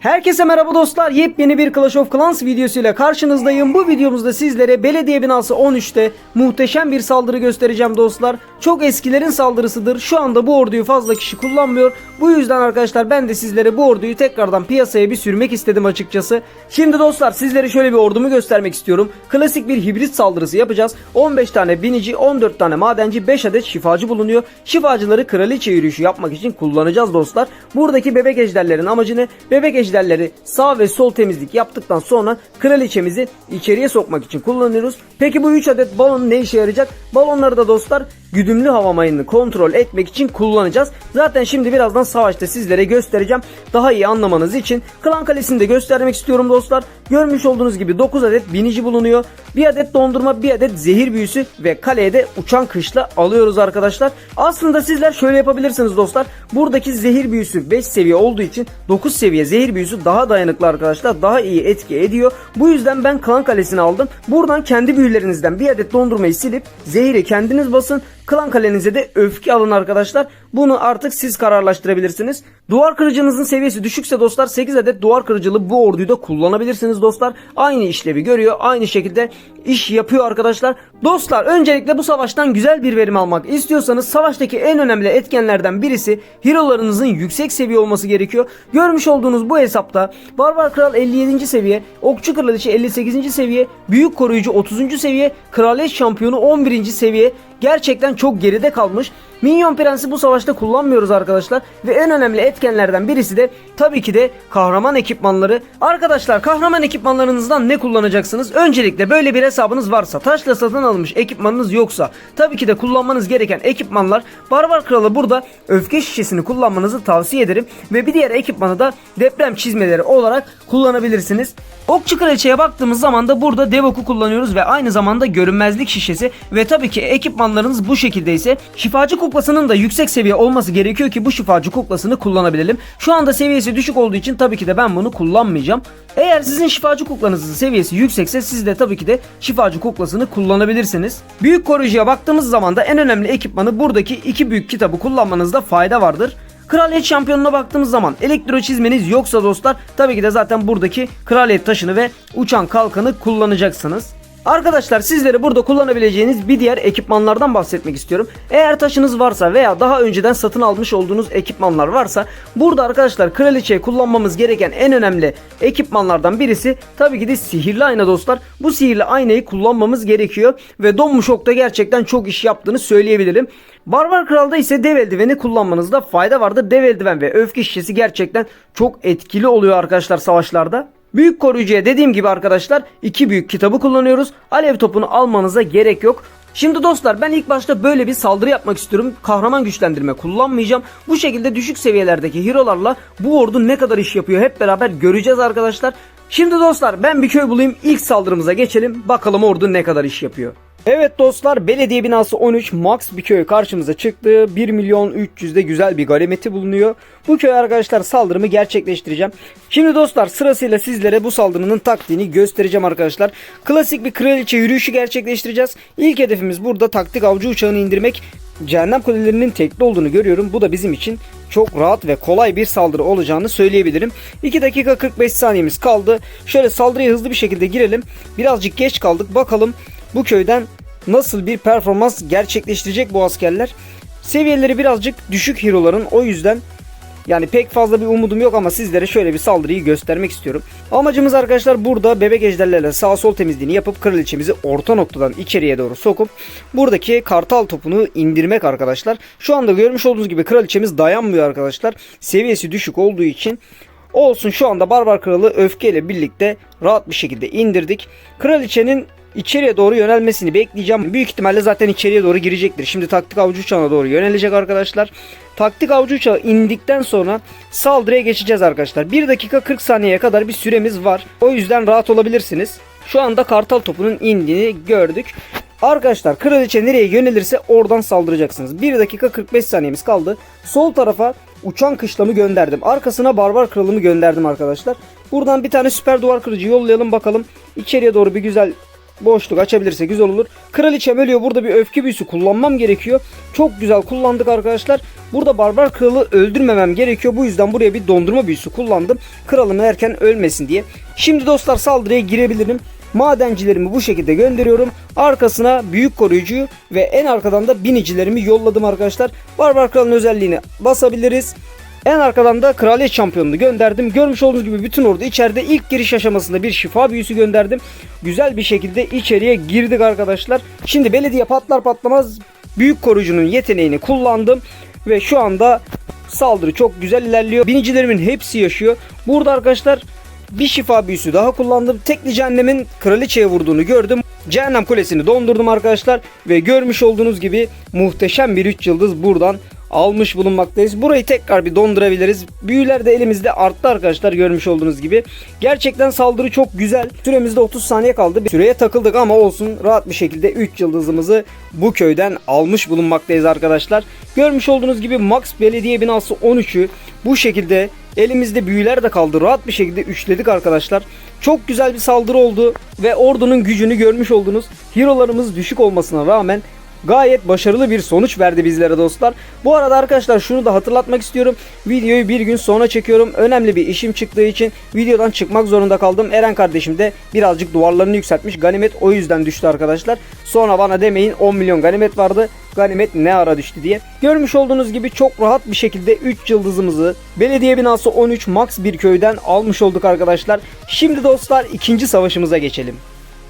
Herkese merhaba dostlar. Yepyeni bir Clash of Clans videosuyla karşınızdayım. Bu videomuzda sizlere belediye binası 13'te muhteşem bir saldırı göstereceğim dostlar. Çok eskilerin saldırısıdır. Şu anda bu orduyu fazla kişi kullanmıyor. Bu yüzden arkadaşlar ben de sizlere bu orduyu tekrardan piyasaya bir sürmek istedim açıkçası. Şimdi dostlar sizlere şöyle bir ordumu göstermek istiyorum. Klasik bir hibrit saldırısı yapacağız. 15 tane binici, 14 tane madenci, 5 adet şifacı bulunuyor. Şifacıları kraliçe yürüyüşü yapmak için kullanacağız dostlar. Buradaki bebek ejderlerin amacı ne? Bebek ejderleri sağ ve sol temizlik yaptıktan sonra kraliçemizi içeriye sokmak için kullanıyoruz. Peki bu 3 adet balon ne işe yarayacak? Balonları da dostlar güdümlü hava mayını kontrol etmek için kullanacağız. Zaten şimdi birazdan savaşta sizlere göstereceğim. Daha iyi anlamanız için Klan Kalesi'ni de göstermek istiyorum dostlar. Görmüş olduğunuz gibi 9 adet binici bulunuyor. 1 adet dondurma, 1 adet zehir büyüsü ve kaleye de uçan kışla alıyoruz arkadaşlar. Aslında sizler şöyle yapabilirsiniz dostlar. Buradaki zehir büyüsü 5 seviye olduğu için 9 seviye zehir büyüsü daha dayanıklı arkadaşlar. Daha iyi etki ediyor. Bu yüzden ben Klan Kalesi'ni aldım. Buradan kendi büyülerinizden bir adet dondurmayı silip zehiri kendiniz basın. Klan kalenize de öfke alın arkadaşlar. Bunu artık siz kararlaştırabilirsiniz. Duvar kırıcınızın seviyesi düşükse dostlar 8 adet duvar kırıcılı bu orduyu da kullanabilirsiniz dostlar. Aynı işlevi görüyor. Aynı şekilde iş yapıyor arkadaşlar. Dostlar öncelikle bu savaştan güzel bir verim almak istiyorsanız savaştaki en önemli etkenlerden birisi hero'larınızın yüksek seviye olması gerekiyor. Görmüş olduğunuz bu hesapta Barbar Kral 57. seviye, Okçu Kraliçe 58. seviye, Büyük Koruyucu 30. seviye, Kraliyet Şampiyonu 11. seviye gerçekten çok geride kalmış. Minyon Prensi bu savaşta kullanmıyoruz arkadaşlar ve en önemli etkenlerden birisi de tabii ki de kahraman ekipmanları. Arkadaşlar kahraman ekipmanlarınızdan ne kullanacaksınız? Öncelikle böyle bir hesabınız varsa, taşla satın alınmış ekipmanınız yoksa tabii ki de kullanmanız gereken ekipmanlar Barbar Kralı burada öfke şişesini kullanmanızı tavsiye ederim ve bir diğer ekipmanı da deprem çizmeleri olarak kullanabilirsiniz. Okçu Kraliçe'ye baktığımız zaman da burada dev oku kullanıyoruz ve aynı zamanda görünmezlik şişesi ve tabii ki ekipmanlarınız bu şekilde ise şifacı kuklasının da yüksek seviye olması gerekiyor ki bu şifacı kuklasını kullanabilelim. Şu anda seviyesi düşük olduğu için tabii ki de ben bunu kullanmayacağım. Eğer sizin şifacı kuklanızın seviyesi yüksekse siz de tabii ki de şifacı kuklasını kullanabilirsiniz. Büyük koruyucuya baktığımız zaman da en önemli ekipmanı buradaki iki büyük kitabı kullanmanızda fayda vardır. Kraliyet şampiyonuna baktığımız zaman elektro çizmeniz yoksa dostlar tabii ki de zaten buradaki kraliyet taşını ve uçan kalkanı kullanacaksınız. Arkadaşlar sizlere burada kullanabileceğiniz bir diğer ekipmanlardan bahsetmek istiyorum. Eğer taşınız varsa veya daha önceden satın almış olduğunuz ekipmanlar varsa burada arkadaşlar kraliçeye kullanmamız gereken en önemli ekipmanlardan birisi tabii ki de sihirli ayna dostlar. Bu sihirli aynayı kullanmamız gerekiyor ve donmuş okta gerçekten çok iş yaptığını söyleyebilirim. Barbar Kral'da ise dev eldiveni kullanmanızda fayda vardır. Dev eldiven ve öfke şişesi gerçekten çok etkili oluyor arkadaşlar savaşlarda. Büyük koruyucuya dediğim gibi arkadaşlar iki büyük kitabı kullanıyoruz. Alev topunu almanıza gerek yok. Şimdi dostlar ben ilk başta böyle bir saldırı yapmak istiyorum. Kahraman güçlendirme kullanmayacağım. Bu şekilde düşük seviyelerdeki hero'larla bu ordu ne kadar iş yapıyor hep beraber göreceğiz arkadaşlar. Şimdi dostlar ben bir köy bulayım ilk saldırımıza geçelim. Bakalım ordu ne kadar iş yapıyor. Evet dostlar belediye binası 13 Max bir köy karşımıza çıktı. 1 milyon 300'de güzel bir galimeti bulunuyor. Bu köy arkadaşlar saldırımı gerçekleştireceğim. Şimdi dostlar sırasıyla sizlere bu saldırının taktiğini göstereceğim arkadaşlar. Klasik bir kraliçe yürüyüşü gerçekleştireceğiz. İlk hedefimiz burada taktik avcı uçağını indirmek. Cehennem kulelerinin tekli olduğunu görüyorum. Bu da bizim için çok rahat ve kolay bir saldırı olacağını söyleyebilirim. 2 dakika 45 saniyemiz kaldı. Şöyle saldırıya hızlı bir şekilde girelim. Birazcık geç kaldık. Bakalım bu köyden nasıl bir performans gerçekleştirecek bu askerler. Seviyeleri birazcık düşük hero'ların o yüzden yani pek fazla bir umudum yok ama sizlere şöyle bir saldırıyı göstermek istiyorum. Amacımız arkadaşlar burada bebek ejderlerle sağ sol temizliğini yapıp kraliçemizi orta noktadan içeriye doğru sokup buradaki kartal topunu indirmek arkadaşlar. Şu anda görmüş olduğunuz gibi kraliçemiz dayanmıyor arkadaşlar. Seviyesi düşük olduğu için olsun şu anda barbar kralı öfkeyle birlikte rahat bir şekilde indirdik. Kraliçenin içeriye doğru yönelmesini bekleyeceğim. Büyük ihtimalle zaten içeriye doğru girecektir. Şimdi taktik avcı uçağına doğru yönelecek arkadaşlar. Taktik avcı uçağı indikten sonra saldırıya geçeceğiz arkadaşlar. 1 dakika 40 saniyeye kadar bir süremiz var. O yüzden rahat olabilirsiniz. Şu anda kartal topunun indiğini gördük. Arkadaşlar kraliçe nereye yönelirse oradan saldıracaksınız. 1 dakika 45 saniyemiz kaldı. Sol tarafa uçan kışlamı gönderdim. Arkasına barbar kralımı gönderdim arkadaşlar. Buradan bir tane süper duvar kırıcı yollayalım bakalım. İçeriye doğru bir güzel boşluk açabilirse güzel olur. Kraliçem ölüyor. Burada bir öfke büyüsü kullanmam gerekiyor. Çok güzel kullandık arkadaşlar. Burada barbar kralı öldürmemem gerekiyor. Bu yüzden buraya bir dondurma büyüsü kullandım. Kralım erken ölmesin diye. Şimdi dostlar saldırıya girebilirim. Madencilerimi bu şekilde gönderiyorum. Arkasına büyük koruyucuyu ve en arkadan da binicilerimi yolladım arkadaşlar. Barbar kralın özelliğini basabiliriz. En arkadan da kraliyet şampiyonunu gönderdim. Görmüş olduğunuz gibi bütün ordu içeride ilk giriş aşamasında bir şifa büyüsü gönderdim. Güzel bir şekilde içeriye girdik arkadaşlar. Şimdi belediye patlar patlamaz büyük koruyucunun yeteneğini kullandım. Ve şu anda saldırı çok güzel ilerliyor. Binicilerimin hepsi yaşıyor. Burada arkadaşlar bir şifa büyüsü daha kullandım. Tekli cehennemin kraliçeye vurduğunu gördüm. Cehennem kulesini dondurdum arkadaşlar. Ve görmüş olduğunuz gibi muhteşem bir 3 yıldız buradan almış bulunmaktayız. Burayı tekrar bir dondurabiliriz. Büyüler de elimizde arttı arkadaşlar görmüş olduğunuz gibi. Gerçekten saldırı çok güzel. Süremizde 30 saniye kaldı. Bir süreye takıldık ama olsun rahat bir şekilde 3 yıldızımızı bu köyden almış bulunmaktayız arkadaşlar. Görmüş olduğunuz gibi Max Belediye binası 13'ü bu şekilde elimizde büyüler de kaldı. Rahat bir şekilde üçledik arkadaşlar. Çok güzel bir saldırı oldu ve ordunun gücünü görmüş oldunuz. Hero'larımız düşük olmasına rağmen gayet başarılı bir sonuç verdi bizlere dostlar. Bu arada arkadaşlar şunu da hatırlatmak istiyorum. Videoyu bir gün sonra çekiyorum. Önemli bir işim çıktığı için videodan çıkmak zorunda kaldım. Eren kardeşim de birazcık duvarlarını yükseltmiş. Ganimet o yüzden düştü arkadaşlar. Sonra bana demeyin 10 milyon ganimet vardı. Ganimet ne ara düştü diye. Görmüş olduğunuz gibi çok rahat bir şekilde 3 yıldızımızı belediye binası 13 Max bir köyden almış olduk arkadaşlar. Şimdi dostlar ikinci savaşımıza geçelim.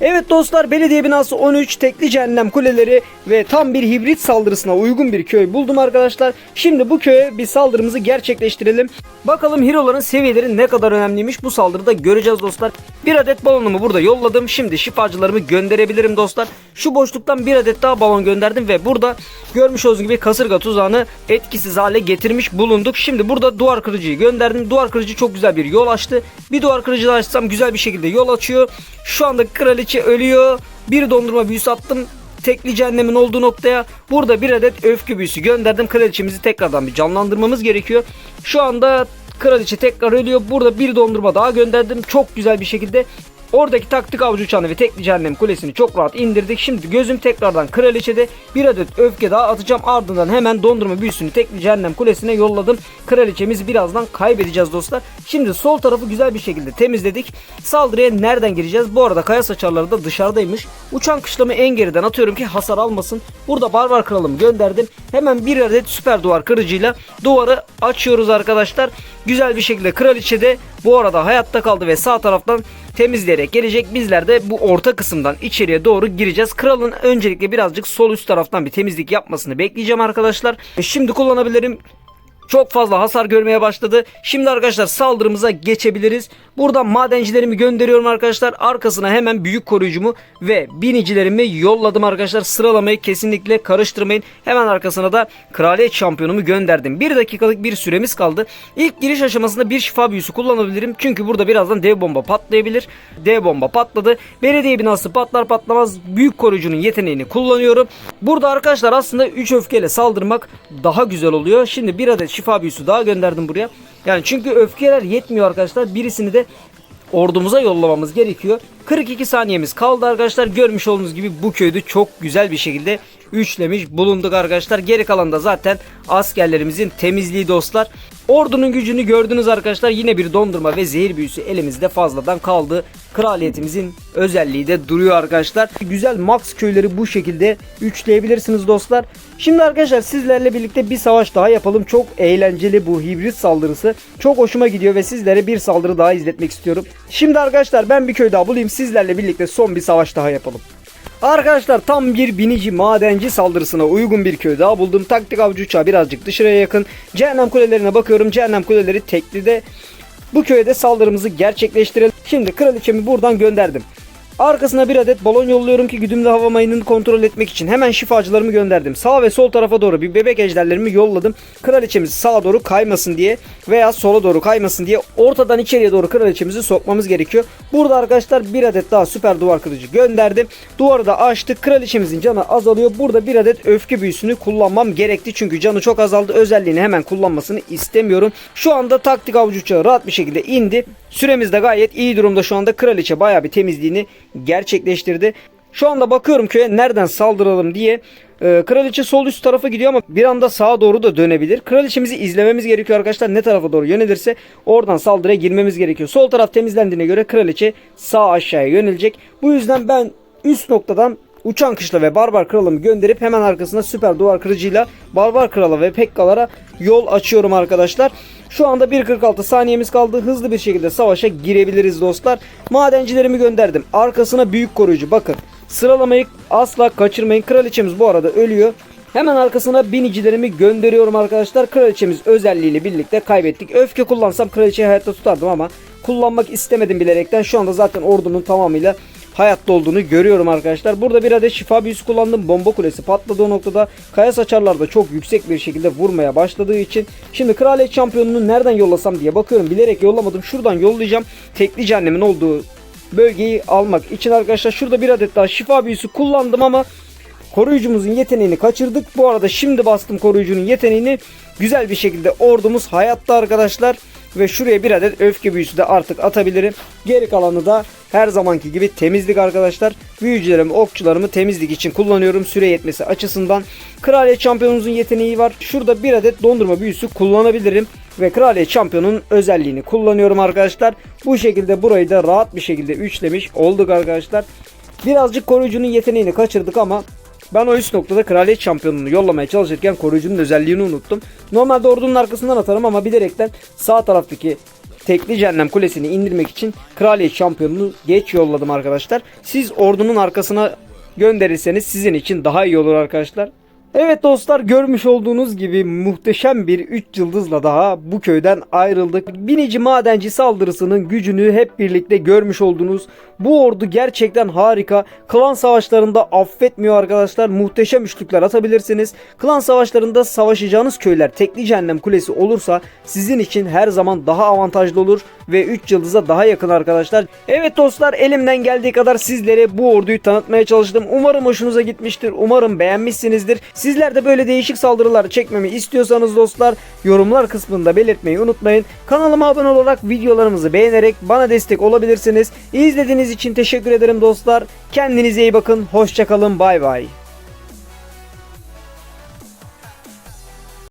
Evet dostlar belediye binası 13 tekli cehennem kuleleri ve tam bir hibrit saldırısına uygun bir köy buldum arkadaşlar. Şimdi bu köye bir saldırımızı gerçekleştirelim. Bakalım hero'ların seviyeleri ne kadar önemliymiş bu saldırıda göreceğiz dostlar. Bir adet balonumu burada yolladım. Şimdi şifacılarımı gönderebilirim dostlar. Şu boşluktan bir adet daha balon gönderdim ve burada görmüş olduğunuz gibi kasırga tuzağını etkisiz hale getirmiş bulunduk. Şimdi burada duvar kırıcıyı gönderdim. Duvar kırıcı çok güzel bir yol açtı. Bir duvar kırıcı daha açsam güzel bir şekilde yol açıyor. Şu anda kraliçe ölüyor. Bir dondurma büyüsü attım tekli cehennemin olduğu noktaya burada bir adet öfke büyüsü gönderdim. Kraliçemizi tekrardan bir canlandırmamız gerekiyor. Şu anda kraliçe tekrar ölüyor. Burada bir dondurma daha gönderdim. Çok güzel bir şekilde Oradaki taktik avcı uçağını ve tekli cehennem kulesini çok rahat indirdik. Şimdi gözüm tekrardan kraliçede bir adet öfke daha atacağım. Ardından hemen dondurma büyüsünü tekli cehennem kulesine yolladım. Kraliçemizi birazdan kaybedeceğiz dostlar. Şimdi sol tarafı güzel bir şekilde temizledik. Saldırıya nereden gireceğiz? Bu arada kaya saçarları da dışarıdaymış. Uçan kışlamı en geriden atıyorum ki hasar almasın. Burada barbar kralımı gönderdim. Hemen bir adet süper duvar kırıcıyla duvarı açıyoruz arkadaşlar. Güzel bir şekilde kraliçe de bu arada hayatta kaldı ve sağ taraftan temizleyerek gelecek. Bizler de bu orta kısımdan içeriye doğru gireceğiz. Kralın öncelikle birazcık sol üst taraftan bir temizlik yapmasını bekleyeceğim arkadaşlar. Şimdi kullanabilirim. Çok fazla hasar görmeye başladı. Şimdi arkadaşlar saldırımıza geçebiliriz. Buradan madencilerimi gönderiyorum arkadaşlar. Arkasına hemen büyük koruyucumu ve binicilerimi yolladım arkadaşlar. Sıralamayı kesinlikle karıştırmayın. Hemen arkasına da kraliyet şampiyonumu gönderdim. 1 dakikalık bir süremiz kaldı. İlk giriş aşamasında bir şifa büyüsü kullanabilirim. Çünkü burada birazdan dev bomba patlayabilir. Dev bomba patladı. Belediye binası patlar patlamaz büyük koruyucunun yeteneğini kullanıyorum. Burada arkadaşlar aslında 3 öfkeyle saldırmak daha güzel oluyor. Şimdi bir adet şifa büyüsü daha gönderdim buraya. Yani çünkü öfkeler yetmiyor arkadaşlar. Birisini de ordumuza yollamamız gerekiyor. 42 saniyemiz kaldı arkadaşlar. Görmüş olduğunuz gibi bu köyde çok güzel bir şekilde üçlemiş bulunduk arkadaşlar. Geri kalan da zaten askerlerimizin temizliği dostlar. Ordunun gücünü gördünüz arkadaşlar. Yine bir dondurma ve zehir büyüsü elimizde fazladan kaldı. Kraliyetimizin özelliği de duruyor arkadaşlar. Güzel max köyleri bu şekilde üçleyebilirsiniz dostlar. Şimdi arkadaşlar sizlerle birlikte bir savaş daha yapalım. Çok eğlenceli bu hibrit saldırısı. Çok hoşuma gidiyor ve sizlere bir saldırı daha izletmek istiyorum. Şimdi arkadaşlar ben bir köy daha bulayım. Sizlerle birlikte son bir savaş daha yapalım. Arkadaşlar tam bir binici madenci saldırısına uygun bir köy daha buldum. Taktik avcı uçağı birazcık dışarıya yakın. Cehennem kulelerine bakıyorum. Cehennem kuleleri teklide. Bu köyde saldırımızı gerçekleştirelim. Şimdi kraliçemi buradan gönderdim. Arkasına bir adet balon yolluyorum ki güdümlü hava mayınını kontrol etmek için. Hemen şifacılarımı gönderdim. Sağ ve sol tarafa doğru bir bebek ejderlerimi yolladım. Kraliçemiz sağa doğru kaymasın diye veya sola doğru kaymasın diye ortadan içeriye doğru kraliçemizi sokmamız gerekiyor. Burada arkadaşlar bir adet daha süper duvar kırıcı gönderdim. Duvarı da açtık. Kraliçemizin canı azalıyor. Burada bir adet öfke büyüsünü kullanmam gerekti. Çünkü canı çok azaldı. Özelliğini hemen kullanmasını istemiyorum. Şu anda taktik avcı uçağı rahat bir şekilde indi. Süremiz de gayet iyi durumda şu anda. Kraliçe bayağı bir temizliğini gerçekleştirdi. Şu anda bakıyorum köye nereden saldıralım diye. Ee, kraliçe sol üst tarafa gidiyor ama bir anda sağa doğru da dönebilir. Kraliçemizi izlememiz gerekiyor arkadaşlar. Ne tarafa doğru yönelirse oradan saldırıya girmemiz gerekiyor. Sol taraf temizlendiğine göre kraliçe sağ aşağıya yönelecek. Bu yüzden ben üst noktadan Uçan Kışla ve Barbar Kralımı gönderip hemen arkasına süper duvar kırıcıyla Barbar Krala ve Pekkalara yol açıyorum arkadaşlar. Şu anda 1.46 saniyemiz kaldı. Hızlı bir şekilde savaşa girebiliriz dostlar. Madencilerimi gönderdim. Arkasına büyük koruyucu. Bakın sıralamayı asla kaçırmayın. Kraliçemiz bu arada ölüyor. Hemen arkasına binicilerimi gönderiyorum arkadaşlar. Kraliçemiz özelliğiyle birlikte kaybettik. Öfke kullansam kraliçeyi hayatta tutardım ama kullanmak istemedim bilerekten. Şu anda zaten ordunun tamamıyla hayatta olduğunu görüyorum arkadaşlar. Burada bir adet şifa büyüsü kullandım. Bomba kulesi patladığı noktada kaya saçarlar da çok yüksek bir şekilde vurmaya başladığı için. Şimdi kraliyet şampiyonunu nereden yollasam diye bakıyorum. Bilerek yollamadım. Şuradan yollayacağım. Tekli cehennemin olduğu bölgeyi almak için arkadaşlar. Şurada bir adet daha şifa büyüsü kullandım ama koruyucumuzun yeteneğini kaçırdık. Bu arada şimdi bastım koruyucunun yeteneğini. Güzel bir şekilde ordumuz hayatta arkadaşlar. Ve şuraya bir adet öfke büyüsü de artık atabilirim. Geri kalanı da her zamanki gibi temizlik arkadaşlar. Büyücülerimi, okçularımı temizlik için kullanıyorum. Süre yetmesi açısından. Kraliyet şampiyonumuzun yeteneği var. Şurada bir adet dondurma büyüsü kullanabilirim. Ve kraliyet şampiyonun özelliğini kullanıyorum arkadaşlar. Bu şekilde burayı da rahat bir şekilde üçlemiş olduk arkadaşlar. Birazcık koruyucunun yeteneğini kaçırdık ama ben o üst noktada kraliyet şampiyonunu yollamaya çalışırken koruyucunun özelliğini unuttum. Normalde ordunun arkasından atarım ama bilerekten sağ taraftaki tekli cehennem kulesini indirmek için kraliyet şampiyonunu geç yolladım arkadaşlar. Siz ordunun arkasına gönderirseniz sizin için daha iyi olur arkadaşlar. Evet dostlar görmüş olduğunuz gibi muhteşem bir 3 yıldızla daha bu köyden ayrıldık. Binici madenci saldırısının gücünü hep birlikte görmüş oldunuz. Bu ordu gerçekten harika. Klan savaşlarında affetmiyor arkadaşlar. Muhteşem üçlükler atabilirsiniz. Klan savaşlarında savaşacağınız köyler tekli cehennem kulesi olursa sizin için her zaman daha avantajlı olur ve 3 yıldıza daha yakın arkadaşlar. Evet dostlar elimden geldiği kadar sizlere bu orduyu tanıtmaya çalıştım. Umarım hoşunuza gitmiştir. Umarım beğenmişsinizdir. Sizler de böyle değişik saldırılar çekmemi istiyorsanız dostlar yorumlar kısmında belirtmeyi unutmayın. Kanalıma abone olarak videolarımızı beğenerek bana destek olabilirsiniz. İzlediğiniz için teşekkür ederim dostlar. Kendinize iyi bakın. Hoşçakalın. Bay bay.